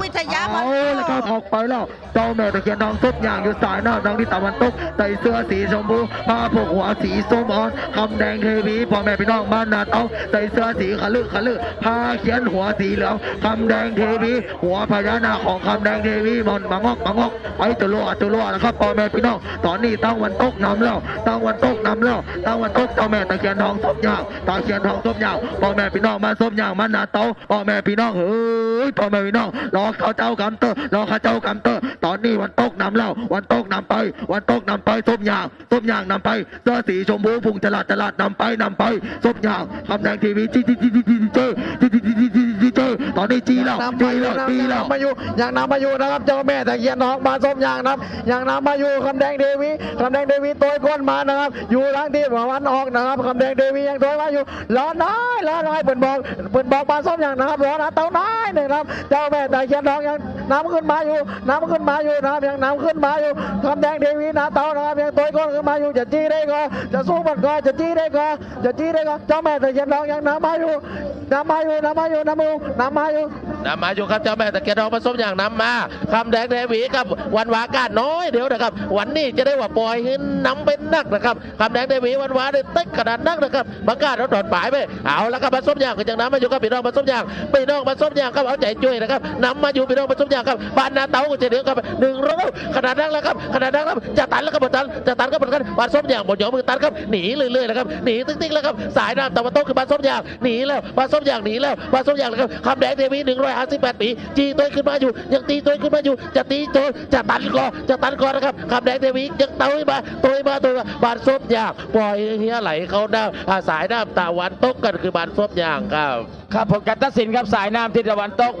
we วิทยาพันเอาละครับออกไปแล้วเจ้าแม่ตะเคียนทองซุปอย่างอยู่สายหน้าทางที่ตะวันตกใส่เสื้อสีชมพูผ้าผูกหัวสีส้มอ่อนคำแดงเทวีพ่อแม่พี่น้องบ้านนาเต้าใส่เสื้อสีขลึกขลึกผ้าเขียนหัวสีเหลืองคำแดงเทวีหัวพญานาคของคำแดงเทวีมันมางอกมางอกไปจุลัวจุลัวนะครับพ่อแม่พี่น้องตอนนี้ตั้งวันตกนำแล้วตั้งวันตกนำแล้วตั้งวันตกเจ้าแม่ตะเคียนทองส้มยาวตะเคียนทองส้มยาวพ่อแม่พี่น้องมาส้มยาวมานาเต้าพ่อแม่พี่น้องเฮ้ยพ่อแม่พี่น้องรอเขาเจ้ากำเตอร์รอเขาเจ้ากำเตอร์ตอนนี้วันตกนำเล้าวันตกนำไป วันตกนำไปส้มยางส้มยางนำไปเสื้อสีชมพูพุงจลาดจลาดนำไปนำไปส้มยางคำแดงทีวีจีจีจีจีจีเจจีจีจีจีจีจีเจตอ นนี้จีแล้วนำจีมาอยู่แล้วจียังแล้วมาอยู่ยังนำมาอยู่นะครับเจ้าแม่ตะเคียนทองมาส้มยางนะครับยังนำมาอยู่คำแดงเดวีคำแดงเดวีตัวก้นมานะครับ อยู่ทางที่ตะวันออกนะครับคำแดงเดวียังตัวมาอยู่ร้อนน้อยร้อนน้อยเปิดบอกเปิดบอกมาส้มยางนะครับรอนนะเต้าน้อยนะครับเจ้าแม่ตะเคียนทองยังน้ำขึ้นมาอยู่ น้ำขึ้นมาอยู่นะครับยังน้ำขึ้นมาอยู่คำแดงเดวีนะเต้านะครับยังตัวก้นขึ้นมาอยู่จะจี้ได้ก็จะสู้มันก็จะจี้ได้ก็จะจี้ได้ก็เจ้าแม่ตะเคียนทองยังน้ำมาอยู่ น้ำมาอยู่น้ำมาอยู่น้ำมาอยู่น้ำมาอยู่นำมาอยู่ครับเจ้าแม่ตะเคียนทองผสมอย่างนำมาคำแดงแดงหวีกับวันวากาศน้อยเดี๋ยวนะครับ วันนี้จะได้ว่าปล่อยห้นนำเป็นนักนะครับคำแดงแดงหวีวันวาได้เต็กขนาดนักนะครับประกาศเราถอดปลายไปเอาแล้วครับผสมอย่างก็ยังนำมาอยู่กับพี่น้องผสมอย่างพี่น้องผสมอย่างครับเอาใจช่วยนะครับนำมาอยู่พี่น้องผสมอย่างครับบ้านนาเต้าก็จะเดียวกับหนึ่งร้อยขนาดนักแล้วครับขนาดนักแล้วจะตันแล้วครับตันจะตันก็เหมือนกันผสมอย่างบนยอมือตันครับหนีเรื่อยๆนะครับหนีติ๊กๆแล้วครับสายน้ำตะวันตกคือผสมอย่างหนีแล้วผสมอย่างหนีแล้วผสมอย่างนะครับคำแดงเทวีหนึ่งร้อยห้าสิบแปดปีจีตัวขึ้นมาอยู่ ยังตีตัวขึ้นมาอยู่ จะตีตัวจะตันก่อนจะตันก่อนนะครับคำแดงเทวียังเตาขึ้นมาตัวมาตัวมาบานซบอย่างปล่อยเฮียไหลเขาหน้าอาสายน้ำตะวันตกกันคือบานซบอย่างครับครับผลการตัดสินครับสายน้ำทิศตะวันตก